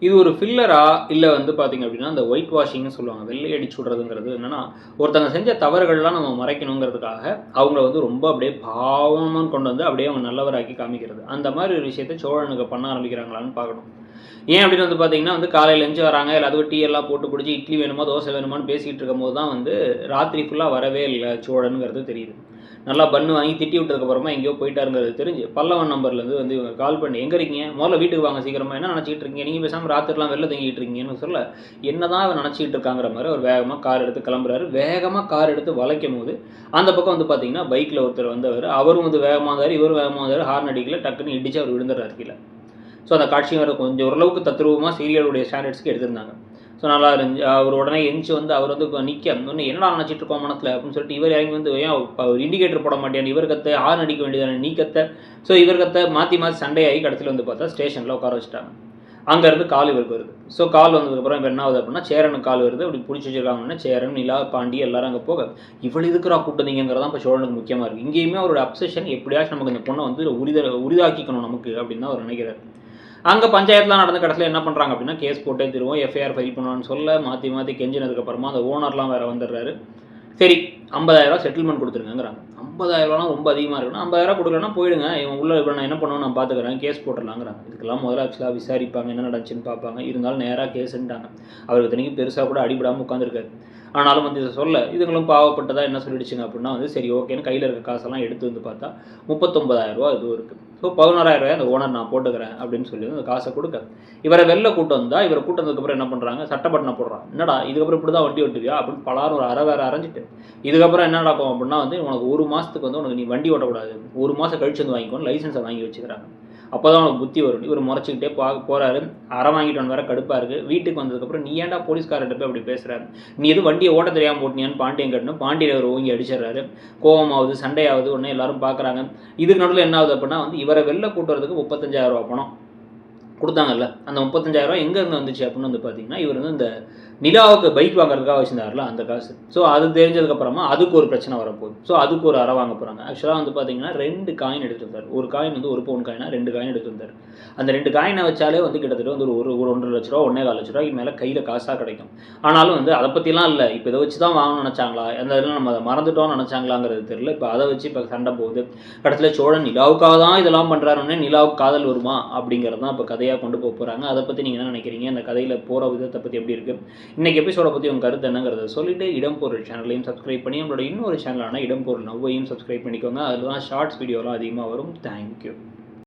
இது ஒரு ஃபில்லரா இல்லை வந்து பார்த்தீங்க அப்படின்னா அந்த ஒயிட் வாஷிங்னு சொல்லுவாங்க. வெள்ளை அடிச்சு விட்றதுங்கிறது என்னன்னா ஒருத்தங்க செஞ்ச தவறுகள்லாம் நம்ம மறைக்கணுங்கிறதுக்காக அவங்கள வந்து ரொம்ப அப்படியே பாவமாக கொண்டு வந்து அப்படியே அவங்க நல்லவராக்கி காமிக்கிறது. அந்த மாதிரி ஒரு விஷயத்தை சோழனுக்கு பண்ண ஆரம்பிக்கிறாங்களான்னு பார்க்கணும். ஏன் அப்படின்னு வந்து பார்த்தீங்கன்னா வந்து காலையில் எஞ்சி வராங்க. எல்லாத்துக்கும் டீ எல்லாம் போட்டு பிடிச்சி இட்லி வேணுமா தோசை வேணுமான்னு பேசிகிட்டு இருக்கும்போது தான் வந்து ராத்திரி ஃபுல்லாக வரவே இல்லை சோழனுங்கிறது தெரியுது. நல்லா பண்ணு வாங்கி திட்டி விட்டதுக்கப்புறமா எங்கேயோ போயிட்டாருங்கிறது தெரிஞ்சு. பல்லவன் நம்பர்லேருந்து வந்து இவங்க கால் பண்ணி எங்கே இருக்கீங்க? முதல்ல வீட்டுக்கு வாங்க சீக்கிரமா. என்ன நினச்சிட்டு இருக்கீங்க? நீங்கள் பேசாமல் ராத்திரிலாம் வெளில தங்கிட்டு இருக்கீங்கன்னு சொல்ல என்னதான் அவர் நினச்சிட்டு இருக்காங்கிற மாதிரி அவர் வேகமாக கார் எடுத்து கிளம்புறாரு. வேகமாக கார் எடுத்து வளைக்கும் போது அந்த பக்கம் வந்து பார்த்தீங்கன்னா பைக்கில் ஒருத்தர் வந்தவர். அவரும் வந்து வேகமாக இருந்தார் இவரும் வேகமாக இருந்தார் ஹார்ன் அடிக்கல டக்குன்னு இடிச்சு அவர் விழுந்துடுறாரு கீழே. ஸோ அந்த காட்சியும் வர கொஞ்சம் ஓரளவுக்கு தத்ரூபமாக சீரியலுடைய ஸ்டாண்டர்ட்ஸ்க்கு எடுத்திருந்தாங்க. ஸோ நல்லா இருந்துச்சு. அவர் உடனே எரிஞ்சு வந்து அவர் வந்து நிற்க ஒன்று என்னடா நினச்சிட்டு இருக்கோம் மனசில் அப்படின்னு சொல்லிட்டு இவர் இறங்கி வந்து ஏன் அவர் இண்டிகேட்டர் போட மாட்டேன் இவர் கத்தை ஆறு அடிக்க வேண்டியதானே நீ ஸோ இவர் கத்தை மாற்றி மாற்றி சண்டையாகி கடைசியில் வந்து பார்த்தா ஸ்டேஷனில் உட்கார வச்சுட்டாங்க. அங்கேருந்து கால் இவருக்கு வருது. ஸோ கால் வந்ததுக்கப்புறம் இப்போ என்ன ஆகுது அப்படின்னா சேரனுக்கு கால் வருது. அப்படி பிடிச்சி வச்சிருக்காங்கன்னா சேரன் நிலா பாண்டி எல்லாரும் அங்கே போக இவ்வளோ இதுக்குறா கூட்டணிங்கிறதான் இப்போ சோழனுக்கு முக்கியமாக இருக்குது இங்கேயுமே அவரோட அப்சஷன் எப்படியாச்சும் நமக்கு இந்த பொண்ணை வந்து உரித உரிதாக்கிக்கணும் நமக்கு அப்படின்னு தான் அவர் நினைக்கிறார். அங்கே பஞ்சாயத்துலாம் நடந்த கடைசியில் என்ன பண்ணுறாங்க அப்படின்னா கேஸ் போட்டே திருவோம் எஃப்ஐஆர் ஃபைல் பண்ணுவான்னு சொல்ல மாற்றி மாற்றி கெஞ்சினதுக்கப்புறமா அந்த ஓனர்லாம் வேறு வந்துடுறாரு. சரி ஐம்பதாயிரரூவா செட்டில்மெண்ட் கொடுத்துருங்கிறாங்க ஐம்பதாயிரரூவாலாம் ரொம்ப அதிகமாக இருக்குன்னா ஐம்பதாயிரம் கொடுக்கலனா போயிடுங்க. இவன் உள்ள இப்போ நான் என்ன பண்ணுவேன் நான் பார்த்துக்கிறேன் கேஸ் போட்டுடலாங்கிறாங்க. இதுக்கெல்லாம் முதல்ல ஆக்சுவலாக விசாரிப்பாங்க என்ன நடந்துச்சுன்னு பார்ப்பாங்க. இருந்தாலும் நேராக கேஸுன்ட்டாங்க அவருக்கு தனிக்கும் பெருசாக கூட அடிபடாமல் உட்காந்துருக்காரு ஆனாலும் வந்து இதை சொல்ல இதுங்களும் பாவப்பட்டதாக என்ன சொல்லிடுச்சுங்க அப்படின்னா வந்து சரி ஓகேன்னு கையில் இருக்க காசெல்லாம் எடுத்து வந்து பார்த்தா முப்பத்தொம்பதாயிரரூவா இதுவும் இருக்குது ஸோ பதினோராயிரம் ரூபாய் அந்த ஓனர் நான் போட்டுக்கிறேன் அப்படின்னு சொல்லி அந்த காசை கொடுக்க. இவரை வெளில கூட்டம் வந்தால் இவரை கூட்டத்துக்கப்புறம் என்ன பண்ணுறாங்க சட்டப்பட்டனை போடுறான் என்னடா இதுக்கப்புறம் இப்படி தான் வண்டி ஓட்டுவியா? அப்படின்னு பலாரும் ஒரு அரை வேற அரைஞ்சிட்டு. இதுக்கப்புறம் என்ன நடக்கும் அப்படின்னா வந்து உனக்கு ஒரு மாதத்துக்கு வந்து உனக்கு நீ வண்டி ஓட்டக்கூடாது. ஒரு மாதம் கழிச்சு வந்து வாங்கிக்கணும் லைசன்ஸை வாங்கி வச்சுக்கிறாங்க. அப்போ தான் அவனுக்கு புத்தி வரும். இவர் முறைச்சிக்கிட்டே போ போகிறாரு அரை வாங்கிட்டு வந்து வர கடுப்பாக இருக்குது வீட்டுக்கு வந்ததுக்கப்புறம் நீ ஏன்டா போலீஸ்காரர்கிட்ட போய் அப்படி பேசுகிறாரு நீ எதுவும் வண்டியை ஓட்ட தெரியாமல் போட்டினியான்னு பாண்டியன் கட்டணும் பாண்டியன் அவர் ஓங்கி அடிச்சிடுறாரு. கோபமாவது சண்டையாகுது உடனே எல்லாரும் பார்க்குறாங்க இதுக்கு நடுவில் என்ன ஆகுது அப்படின்னா வந்து இவரை வெளில கூட்டுறதுக்கு முப்பத்தஞ்சாயிரம் ரூபா பணம். கொடுத்தாங்கல்ல அந்த முப்பத்தஞ்சாயிரம் ரூபா எங்கேருந்து வந்துச்சு அப்படின்னு வந்து பார்த்தீங்கன்னா இவர் வந்து இந்த நிலாவுக்கு பைக் வாங்குறதுக்காக வச்சிருந்தாருல அந்த காசு. ஸோ அது தெரிஞ்சதுக்கப்புறமா அதுக்கு ஒரு பிரச்சனை வரப்போகுது. ஸோ அதுக்கு ஒரு அறை வாங்க போகிறாங்க ஆக்சுவலாக வந்து பார்த்தீங்கன்னா ரெண்டு காயின் எடுத்து வந்தார். ஒரு காயின் வந்து ஒரு பவுன் காயினா ரெண்டு காயின் எடுத்து வந்தார். அந்த ரெண்டு காயினை வச்சாலே வந்து கிட்டத்தட்ட வந்து ஒரு ஒரு ஒன்றரை லட்ச ரூபா ஒன்றே கால் லட்ச ரூபாய்க்கு மேலே கையில் காசாக கிடைக்கும். ஆனாலும் வந்து அதை பற்றிலாம் இல்லை. இப்போ இதை வச்சு தான் வாங்கணும்னு நினச்சாங்களா? எந்த இதில் நம்ம அதை மறந்துட்டோம்னு நினச்சாங்களாங்கிறது தெரியல. இப்போ அதை வச்சு இப்போ சண்டை போகுது. கடைசியில் சோழன் நிலாவுக்காக தான் இதெல்லாம் பண்ணுறாருன்னே நிலாவுக்கு காதல் வருமா? அப்படிங்கிறது தான் இப்போ கதையாக கொண்டு போக போகிறாங்க அதை பற்றி நீங்கள் என்ன நினைக்கிறீங்க? அந்த கதையில் போகிற விதத்தை பற்றி எப்படி இருக்குது இன்னைக்கு எபிசோடை பற்றி உங்கள் கருத்து என்னங்கிறத சொல்லிட்டு இடம்பொருள் சேனலையும் சப்ஸ்கிரைப் பண்ணி நம்மளோட இன்னொரு சேனலான இடம்பொருள் நவ்வையும் சப்ஸ்கிரைப் பண்ணிக்கோங்க. அதில் தான் ஷார்ட்ஸ் வீடியோலாம் அதிகமாக வரும். தேங்க்யூ